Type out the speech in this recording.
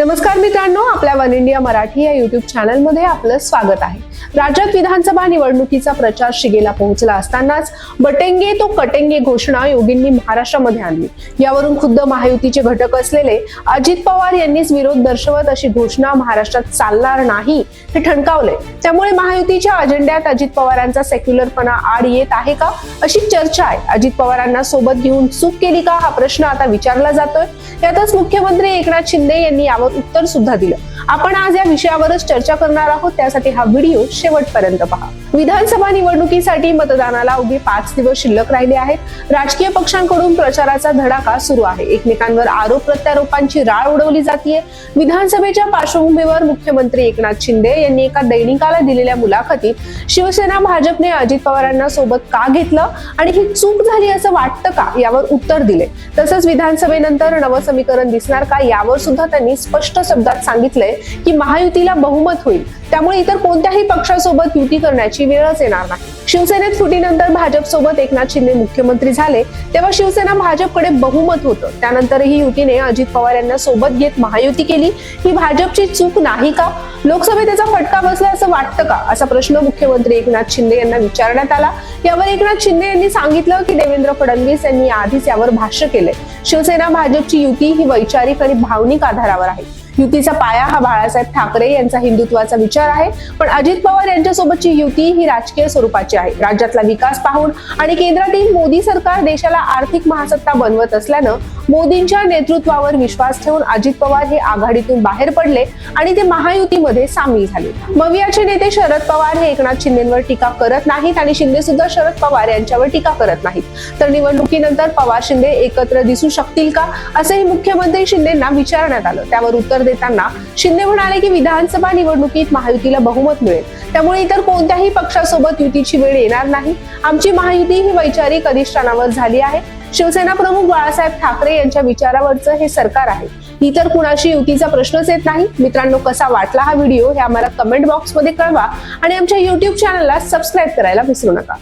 नमस्कार मित्रांनो आपल्या वन इंडिया मराठी या युट्यूब चॅनलमध्ये आपलं स्वागत आहे. राज्यात विधानसभा निवडणुकीचा प्रचार शिगेला पोहोचला असतानाच बटेंगे तो कटेंगे घोषणा योगींनी महाराष्ट्रामध्ये आणली. यावरून खुद्द महायुतीचे घटक असलेले अजित पवार यांनीच विरोध दर्शवत अशी घोषणा महाराष्ट्रात चालणार नाही हे ठणकावले त्यामुळे महायुतीच्या अजेंड्यात अजित पवारांचा सेक्युलरपणा आड येत आहे का? अशी चर्चा आहे. अजित पवारांना सोबत घेऊन चूक केली का? हा प्रश्न आता विचारला जातोय. यातच मुख्यमंत्री एकनाथ शिंदे यांनी यावर उत्तर सुद्धा दिलं. आपण आज या विषयावरच चर्चा करणार आहोत. त्यासाठी हा व्हिडिओ शेवटपर्यंत पहा. विधानसभा निवडणुकीसाठी मतदानाला अवघे पाच दिवस शिल्लक राहिले आहेत. राजकीय पक्षांकडून प्रचाराचा धडाका सुरू आहे. एकमेकांवर आरोप प्रत्यारोपांची राळ उडवली जाते विधानसभेच्या पार्श्वभूमीवर मुख्यमंत्री एकनाथ शिंदे यांनी एका दैनिकाला दिलेल्या मुलाखतीत शिवसेना भाजपने अजित पवारांना सोबत का घेतलं आणि ही चूक झाली असं वाटतं का यावर उत्तर दिले. तसंच विधानसभेनंतर नवं समीकरण दिसणार का यावर सुद्धा त्यांनी स्पष्ट शब्दात सांगितलंय की महायुतीला बहुमत होईल. त्यामुळे इतर कोणत्याही पक्षासोबत युती करण्याची वेळच येणार नाही. शिवसेनेत फुटीनंतर भाजपसोबत एकनाथ शिंदे मुख्यमंत्री झाले तेव्हा शिवसेना भाजपकडे बहुमत होतं. त्यानंतरही युतीने अजित पवार यांना सोबत घेत महायुती केली. ही भाजपची चूक नाही का? लोकसभेत त्याचा फटका बसला असं वाटतं का? असा प्रश्न मुख्यमंत्री एकनाथ शिंदे यांना विचारण्यात आला. यावर एकनाथ शिंदे यांनी सांगितलं की देवेंद्र फडणवीस यांनी आधीच यावर भाष्य केले शिवसेना भाजपची युती ही वैचारिक आणि भावनिक आधारावर आहे. युतीचा पाया हा बाळासाहेब ठाकरे यांचा हिंदुत्वाचा विचार आहे. पण अजित पवार यांच्यासोबतची युती ही राजकीय स्वरूपाची आहे. राज्यातला विकास पाहून आणि केंद्रातील मोदी सरकार देशाला आर्थिक महासत्ता बनवत असल्यानं मोदींच्या नेतृत्वावर विश्वास ठेवून अजित पवार हे आघाडीतून बाहेर पडले आणि ते महायुतीमध्ये सामील झाले. मवियाचे नेते शरद पवार हे एकनाथ शिंदेवर टीका करत नाहीत आणि शिंदे सुद्धा शरद पवार यांच्यावर टीका करत नाहीत. तर निवडणुकीनंतर पवार शिंदे एकत्र दिसू शकतील का? असंही मुख्यमंत्री शिंदेना विचारण्यात आलं. त्यावर उत्तर देताना शिंदे म्हणाले की विधानसभा निवडणुकीत महायुतीला बहुमत मिळेल. त्यामुळे इतर कोणत्याही पक्षासोबत युतीची वेळ येणार नाही. आमची महायुती ही वैचारिक अधिष्ठानावर झाली आहे. शिवसेना प्रमुख बाळासाहेब ठाकरे यांच्या विचारावरचं हे सरकार आहे. इतर कुणाशी युतीचा प्रश्नच येत नाही. मित्रांनो कसा वाटला हा व्हिडिओ हे आम्हाला कमेंट बॉक्समध्ये कळवा आणि आमच्या युट्यूब चॅनलला सबस्क्राईब करायला विसरू नका.